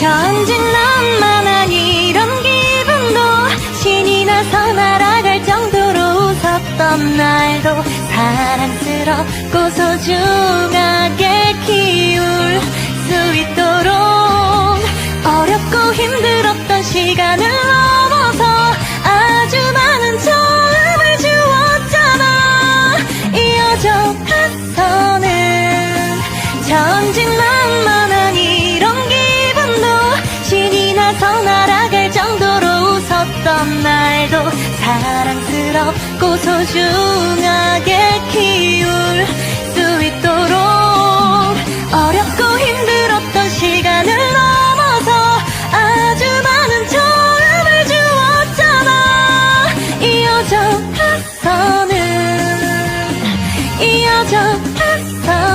현진 난만한 이런 기분도 신이 나서 날아갈 정도로 웃었던 날도 사랑스럽고 소중 나서 날아갈 정도로 웃었던 날도 사랑스럽고 소중하게 키울 수 있도록 어렵고 힘들었던 시간을 넘어서 아주 많은 처음을 주었잖아. 이어져 앞서는 이어져 앞서